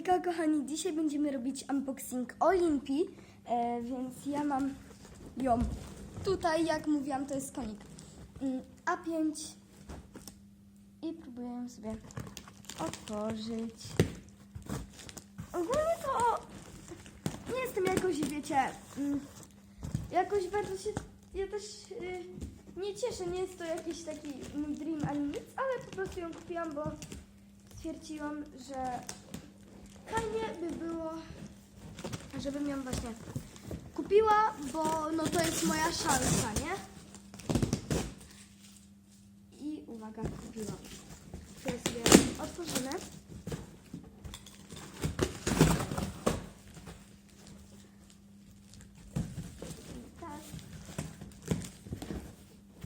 Hejka kochani, dzisiaj będziemy robić unboxing Olimpii, e, więc ja mam ją. Tutaj, jak mówiłam, to jest konik. Mm, A5 i próbuję ją sobie otworzyć. Ogólnie to nie jestem jakoś, wiecie, mm, jakoś bardzo się, ja też y, nie cieszę, nie jest to jakiś taki mój dream ani nic, ale po prostu ją kupiłam, bo stwierdziłam, że fajnie by było, żebym ją właśnie kupiła, bo no to jest moja szansa, nie? I uwaga, kupiłam. To sobie otworzymy. I Tak.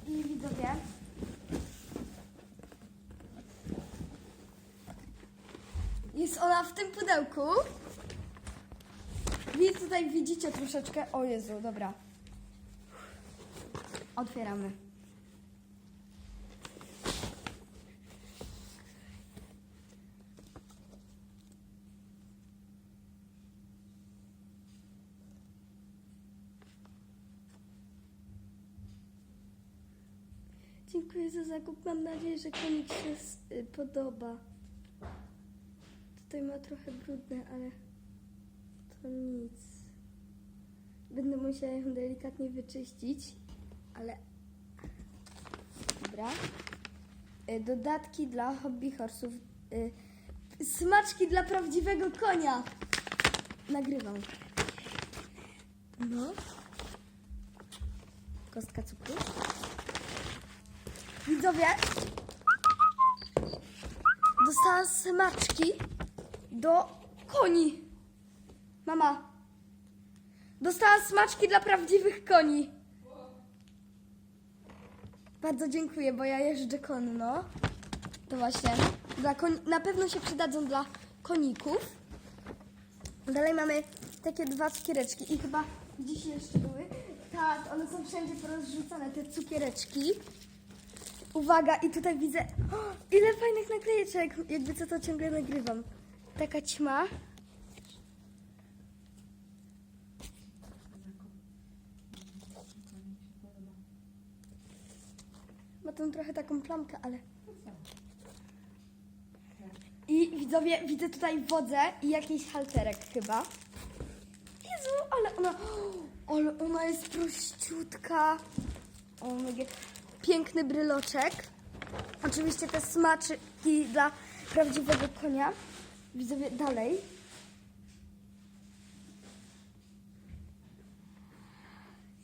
I widzowie. Jest ona w tym pudełku. Wy tutaj widzicie troszeczkę. O Jezu, dobra. Otwieramy. Dziękuję za zakup. Mam nadzieję, że konik się y, podoba. Tutaj ma trochę brudne, ale to nic. Będę musiała ją delikatnie wyczyścić, ale dobra. Y, Dodatki dla hobby horsów. Y, Smaczki dla prawdziwego konia. Nagrywam. No. Kostka cukru. Widzowie, dostałam smaczki do koni. Mama, dostałam smaczki dla prawdziwych koni. Bardzo dziękuję, bo ja jeżdżę konno. To właśnie, dla koni, na pewno się przydadzą dla koników. Dalej mamy takie dwa cukiereczki i chyba gdzieś jeszcze były. Tak, one są wszędzie porozrzucane, te cukiereczki. Uwaga, i tutaj widzę, o, ile fajnych naklejeczek. Jakby co to ciągle nagrywam. Taka ćma. Ma tą trochę taką plamkę, ale... I widzowie, widzę tutaj wodę i jakiś halterek chyba. Jezu, ale ona... Ale ona jest prościutka. O. Piękny bryloczek. Oczywiście te smaczki dla prawdziwego konia. Widzowie, dalej.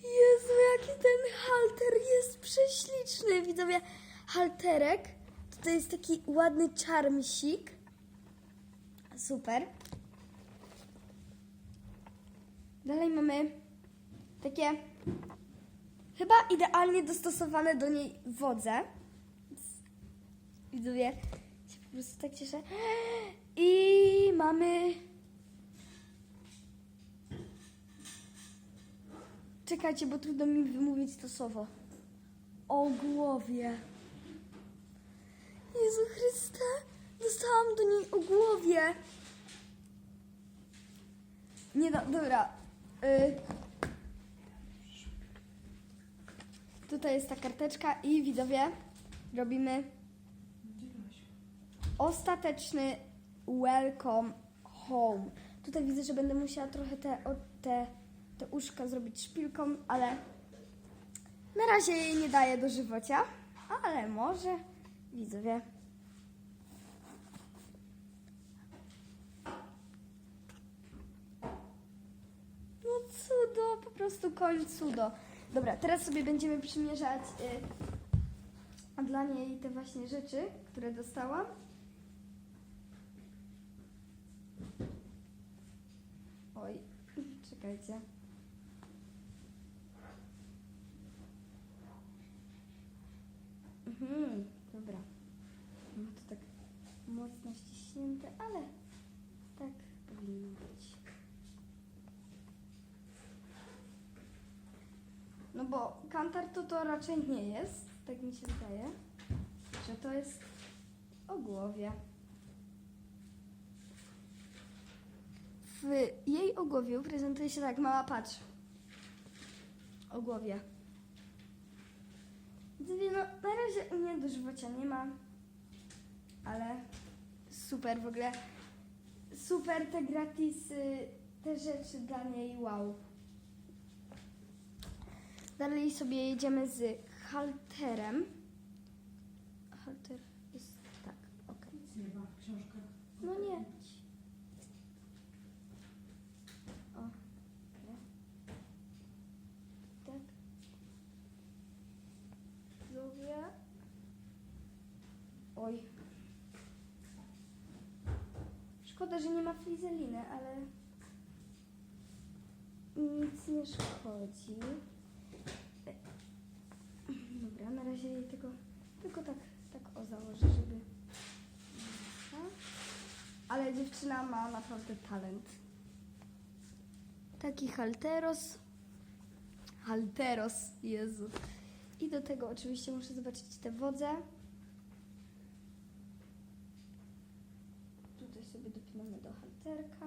Jezu, jaki ten halter jest prześliczny. Widzowie, halterek. Tutaj jest taki ładny czarmsik. Super. Dalej mamy takie chyba idealnie dostosowane do niej wodze. Widzowie, po prostu tak cieszę. I mamy... Czekajcie, bo trudno mi wymówić to słowo. O głowie. Jezu Chryste, dostałam do niej o głowie. Nie no, dobra. Y... Tutaj jest ta karteczka i widzowie, robimy ostateczny welcome home. Tutaj widzę, że będę musiała trochę te, o, te, te uszka zrobić szpilką, ale na razie jej nie daję do żywocia, ale może widzowie. No cudo, po prostu koń cudo. Dobra, teraz sobie będziemy przymierzać y, dla niej te właśnie rzeczy, które dostałam. Oj, czekajcie. Mhm, dobra. Ma to tak mocno ściśnięte, ale tak powinno być. No bo kantar to to raczej nie jest, tak mi się wydaje, że to jest o głowie. W jej ogłowiu prezentuje się tak, mała patrz. Ogłowie. Widzowie, no na razie u mnie dożywocia nie ma, ale super w ogóle. Super te gratisy, te rzeczy dla niej, wow. Dalej sobie jedziemy z halterem. Halter jest tak, okej. Nic nie ma w książkach. No nie. O. nie. Tak. Lubię. Oj. Szkoda, że nie ma frizeliny, ale nic nie szkodzi. Dobra, na razie jej tego tylko tak, tak o założę, żeby... Ale dziewczyna ma naprawdę talent. Taki halteros. Halteros, Jezu. I do tego oczywiście muszę zobaczyć te wodze. Tutaj sobie halterka.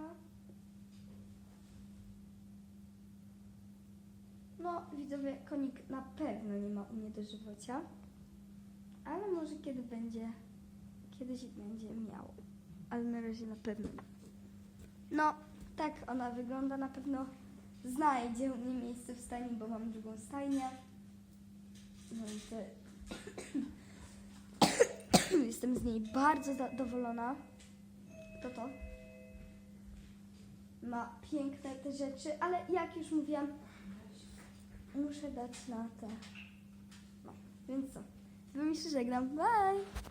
No, widzowie, konik na pewno nie ma u mnie dożywocia. Ale może kiedy będzie, kiedyś będzie miał. Ale na razie na pewno. No, tak ona wygląda. Na pewno znajdzie u mnie miejsce w stajni, bo mam drugą stajnię. No i te... Jestem z niej bardzo zadowolona. To to. Ma piękne te rzeczy, ale jak już mówiłam, muszę dać na te. No, więc co? Z wami się żegnam. Bye!